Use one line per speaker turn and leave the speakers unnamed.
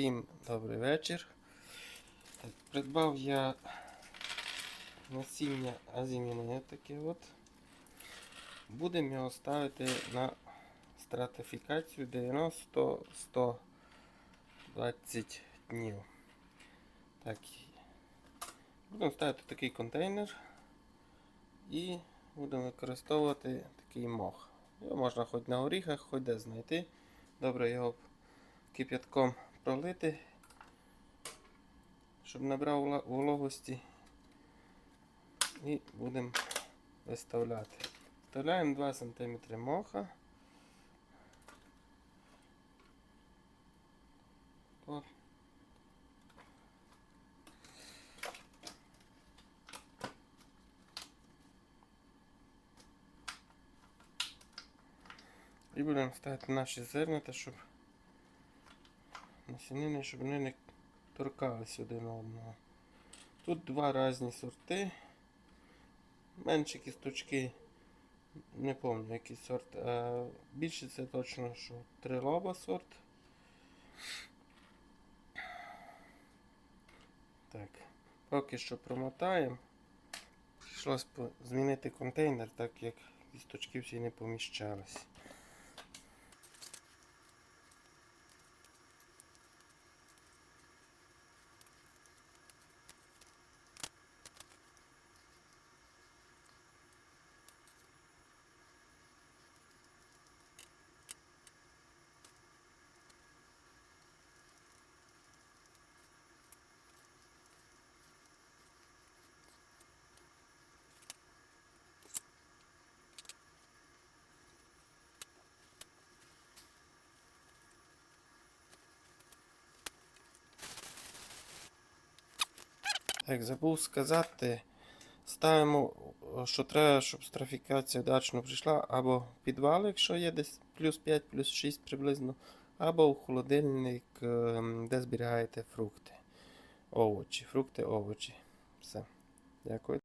Всім добрий вечір. Придбав я насіння азіміне таке от. Будемо його ставити на стратифікацію 90-120 днів. Так. Будемо ставити такий контейнер і будемо використовувати такий мох. Його можна хоч на горіхах, хоч де знайти. Добре його кип'ятком пролити, щоб набрав вологості. І будемо виставляти. Вставляємо 2 см моха. От. І будемо ставити наші зернята, щоб насінини, щоб вони не торкались один одного. Тут два різні сорти. Менші кісточки, не пам'ятаю який сорт. А більше це точно, що трилоба сорт. Так, поки що промотаємо. Прийшлось змінити контейнер, так як кісточки всі не поміщались. Так, забув сказати. Ставимо, що треба, щоб страфікація вдачно прийшла, або в підвал, якщо є десь плюс 5, плюс 6 приблизно, або в холодильник, ем, де зберігаєте фрукти. Овочі, фрукти, овочі. Все. Дякую.